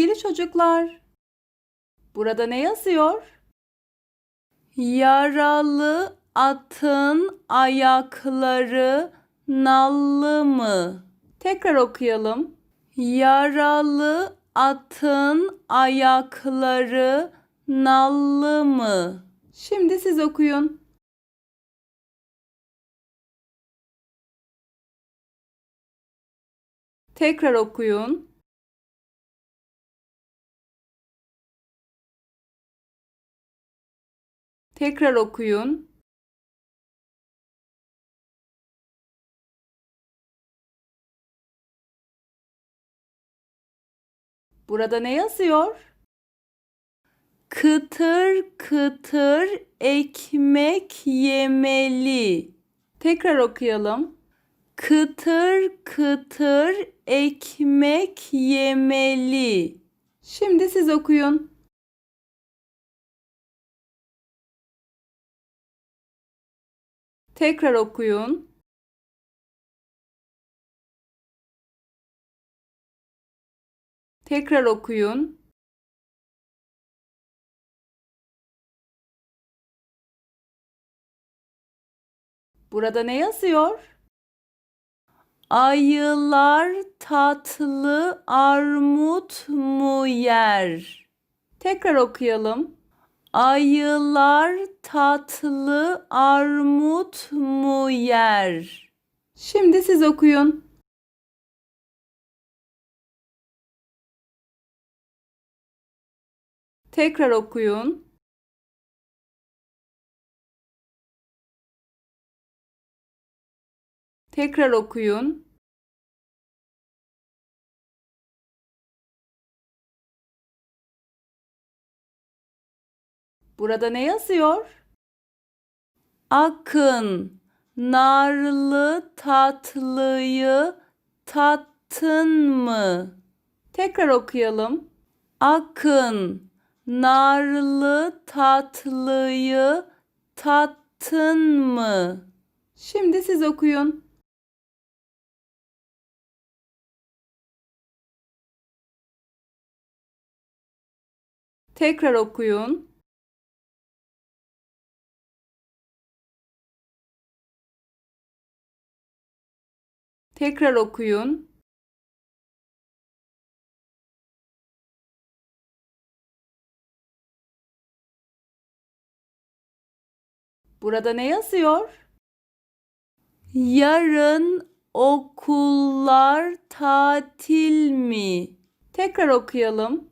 Sevgili çocuklar, burada ne yazıyor? Yaralı atın ayakları nallı mı? Tekrar okuyalım. Yaralı atın ayakları nallı mı? Şimdi siz okuyun. Tekrar okuyun. Tekrar okuyun. Burada ne yazıyor? Kıtır kıtır ekmek yemeli. Tekrar okuyalım. Kıtır kıtır ekmek yemeli. Şimdi siz okuyun. Tekrar okuyun. Tekrar okuyun. Burada ne yazıyor? Ayılar tatlı armut mu yer? Tekrar okuyalım. Ayılar tatlı armut mu yer? Şimdi siz okuyun. Tekrar okuyun. Tekrar okuyun. Burada ne yazıyor? Akın narlı tatlıyı tattın mı? Tekrar okuyalım. Akın narlı tatlıyı tattın mı? Şimdi siz okuyun. Tekrar okuyun. Tekrar okuyun. Burada ne yazıyor? Yarın okullar tatil mi? Tekrar okuyalım.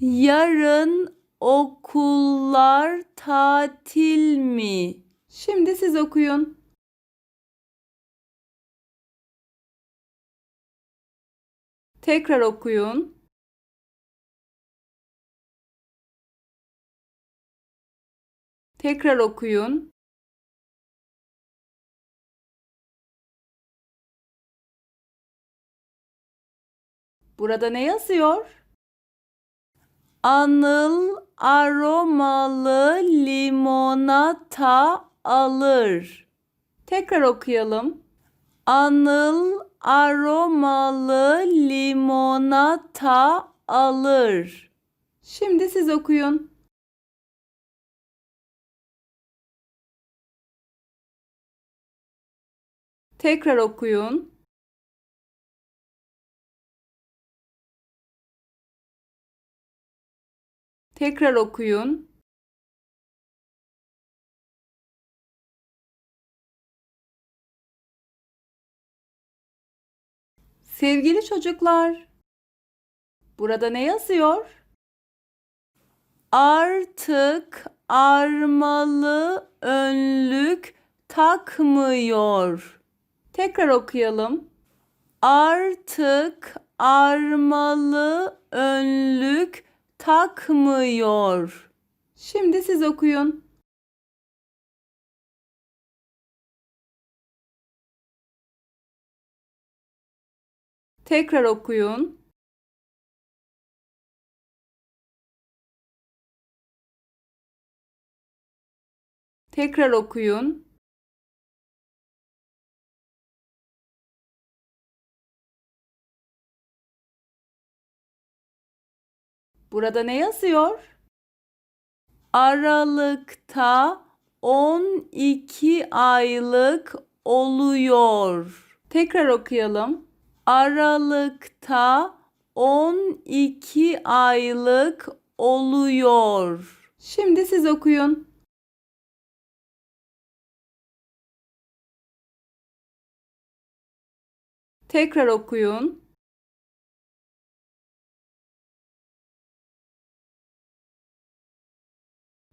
Yarın okullar tatil mi? Şimdi siz okuyun. Tekrar okuyun. Tekrar okuyun. Burada ne yazıyor? Anıl aromalı limonata alır. Tekrar okuyalım. Anıl aromalı limonata alır. Şimdi siz okuyun. Tekrar okuyun. Tekrar okuyun. Sevgili çocuklar, burada ne yazıyor? Artık armalı önlük takmıyor. Tekrar okuyalım. Artık armalı önlük takmıyor. Şimdi siz okuyun. Tekrar okuyun. Tekrar okuyun. Burada ne yazıyor? Aralıkta 12 aylık oluyor. Tekrar okuyalım. Aralıkta 12 aylık oluyor. Şimdi siz okuyun. Tekrar okuyun.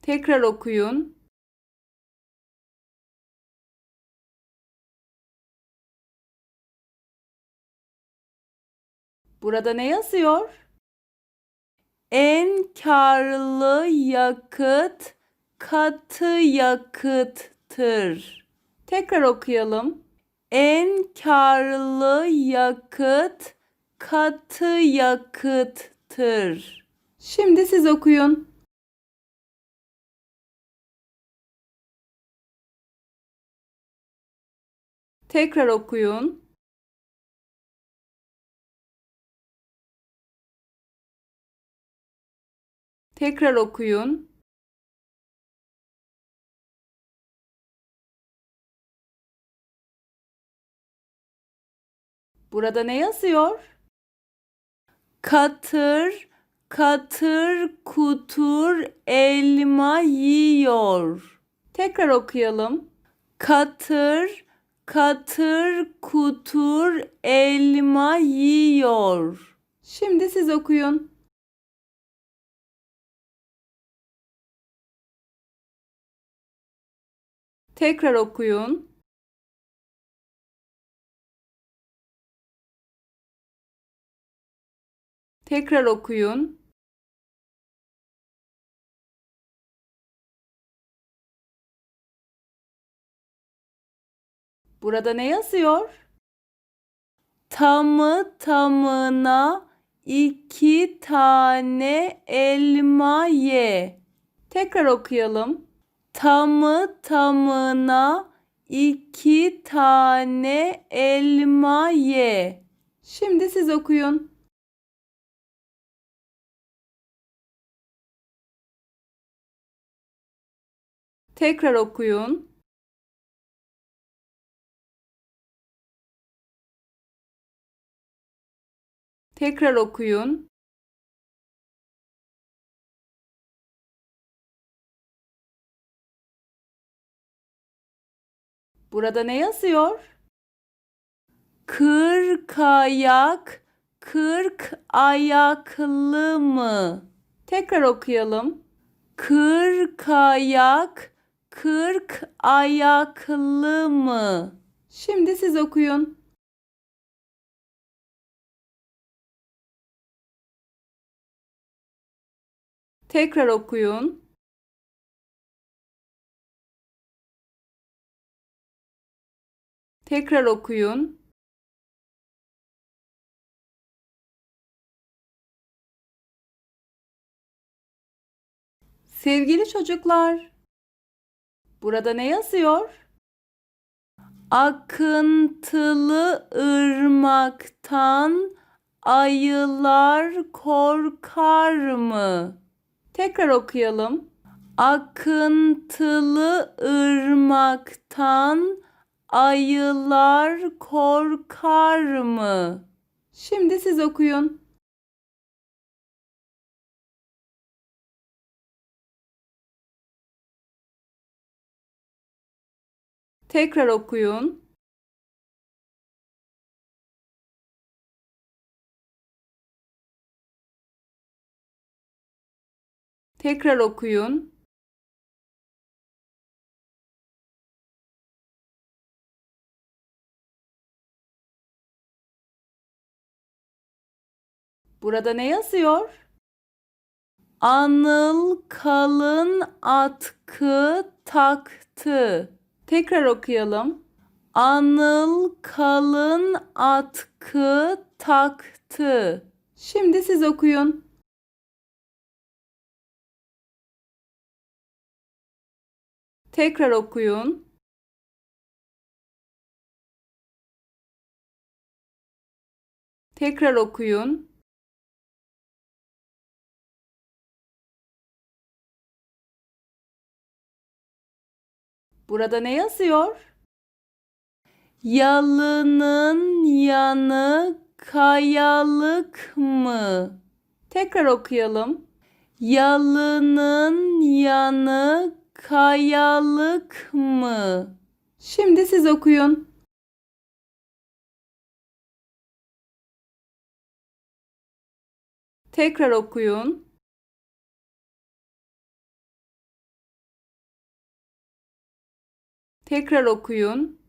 Tekrar okuyun. Burada ne yazıyor? En karlı yakıt katı yakıttır. Tekrar okuyalım. En karlı yakıt katı yakıttır. Şimdi siz okuyun. Tekrar okuyun. Tekrar okuyun. Burada ne yazıyor? Katır, katır, kutur, elma yiyor. Tekrar okuyalım. Katır, katır, kutur, elma yiyor. Şimdi siz okuyun. Tekrar okuyun. Tekrar okuyun. Burada ne yazıyor? Tamı tamına iki tane elma ye. Tekrar okuyalım. Tamı tamına iki tane elma ye. Şimdi siz okuyun. Tekrar okuyun. Tekrar okuyun. Burada ne yazıyor? Kırk ayak, kırk ayaklı mı? Tekrar okuyalım. Kırk ayak, kırk ayaklı mı? Şimdi siz okuyun. Tekrar okuyun. Tekrar okuyun. Sevgili çocuklar, burada ne yazıyor? Akıntılı ırmaktan ayılar korkar mı? Tekrar okuyalım. Akıntılı ırmaktan ayılar korkar mı? Şimdi siz okuyun. Tekrar okuyun. Tekrar okuyun. Burada ne yazıyor? Anıl kalın atkı taktı. Tekrar okuyalım. Anıl kalın atkı taktı. Şimdi siz okuyun. Tekrar okuyun. Tekrar okuyun. Burada ne yazıyor? Yalının yanı kayalık mı? Tekrar okuyalım. Yalının yanı kayalık mı? Şimdi siz okuyun. Tekrar okuyun. Tekrar okuyun.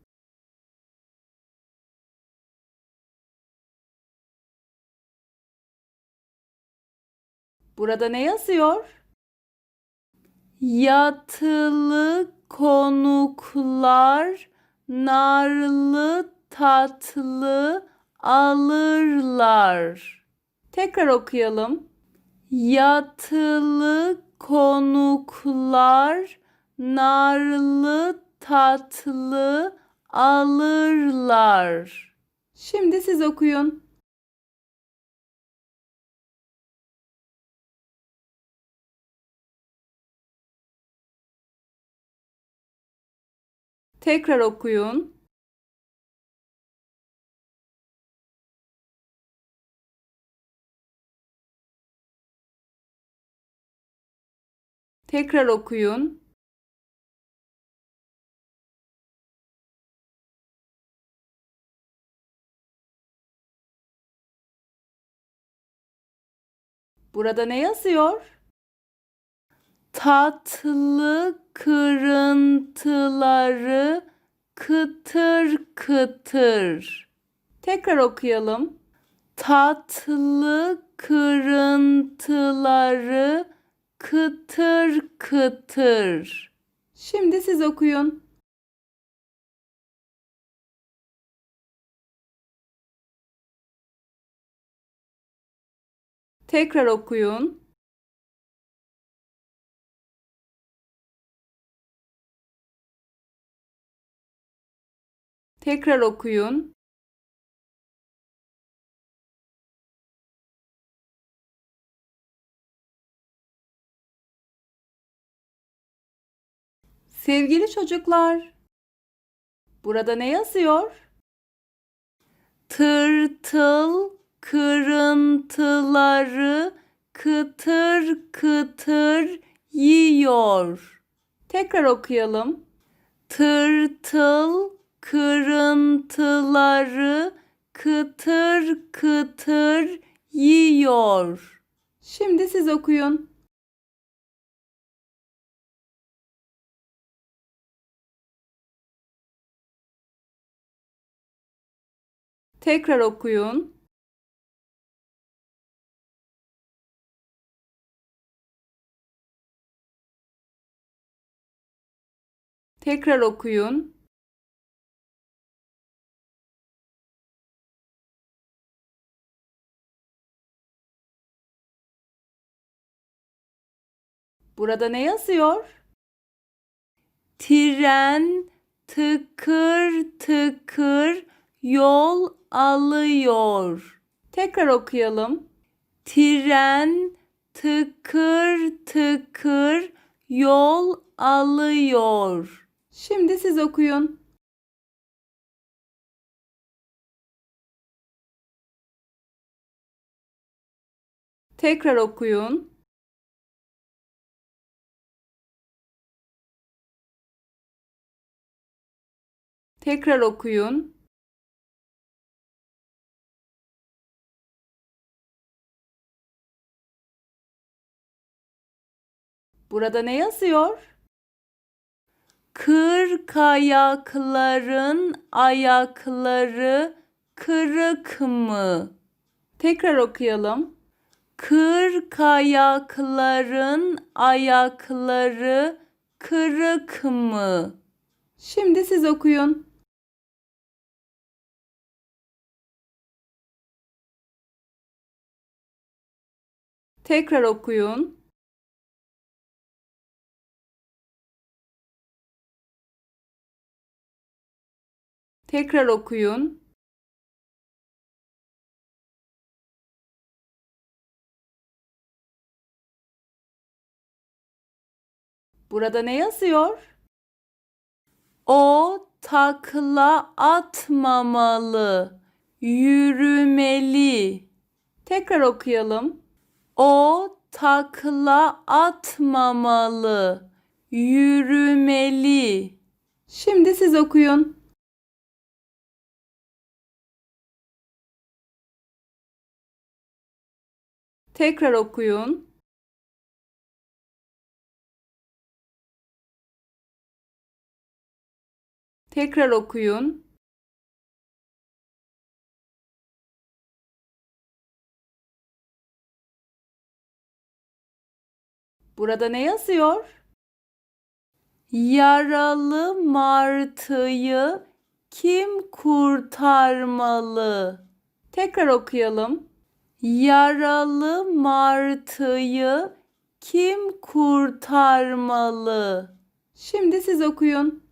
Burada ne yazıyor? Yatılı konuklar narlı tatlı alırlar. Tekrar okuyalım. Yatılı konuklar narlı tatlı alırlar. Şimdi siz okuyun. Tekrar okuyun. Tekrar okuyun. Burada ne yazıyor? Tatlı kırıntıları kıtır kıtır. Tekrar okuyalım. Tatlı kırıntıları kıtır kıtır. Şimdi siz okuyun. Tekrar okuyun. Tekrar okuyun. Sevgili çocuklar, burada ne yazıyor? Tırtıl kırıntıları kıtır kıtır yiyor. Tekrar okuyalım. Tırtıl kırıntıları kıtır kıtır yiyor. Şimdi siz okuyun. Tekrar okuyun. Tekrar okuyun. Burada ne yazıyor? Tren tıkır tıkır yol alıyor. Tekrar okuyalım. Tren tıkır tıkır yol alıyor. Şimdi siz okuyun. Tekrar okuyun. Tekrar okuyun. Burada ne yazıyor? Kır kayakların ayakları kırık mı? Tekrar okuyalım. Kır kayakların ayakları kırık mı? Şimdi siz okuyun. Tekrar okuyun. Tekrar okuyun. Burada ne yazıyor? O takla atmamalı, yürümeli. Tekrar okuyalım. O takla atmamalı, yürümeli. Şimdi siz okuyun. Tekrar okuyun. Tekrar okuyun. Burada ne yazıyor? Yaralı martıyı kim kurtarmalı? Tekrar okuyalım. Yaralı martıyı kim kurtarmalı? Şimdi siz okuyun.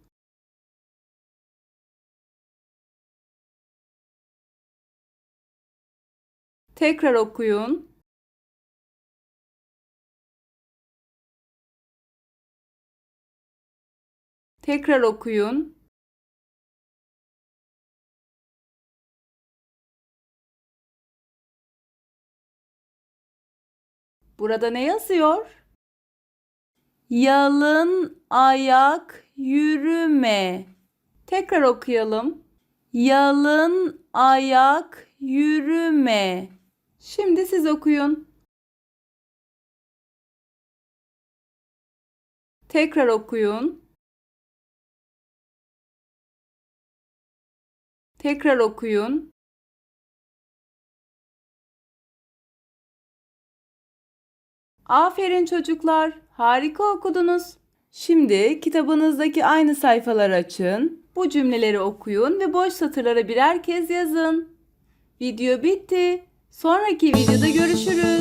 Tekrar okuyun. Tekrar okuyun. Burada ne yazıyor? Yalın ayak yürüme. Tekrar okuyalım. Yalın ayak yürüme. Şimdi siz okuyun. Tekrar okuyun. Tekrar okuyun. Aferin çocuklar. Harika okudunuz. Şimdi kitabınızdaki aynı sayfaları açın. Bu cümleleri okuyun ve boş satırlara birer kez yazın. Video bitti. Sonraki videoda görüşürüz.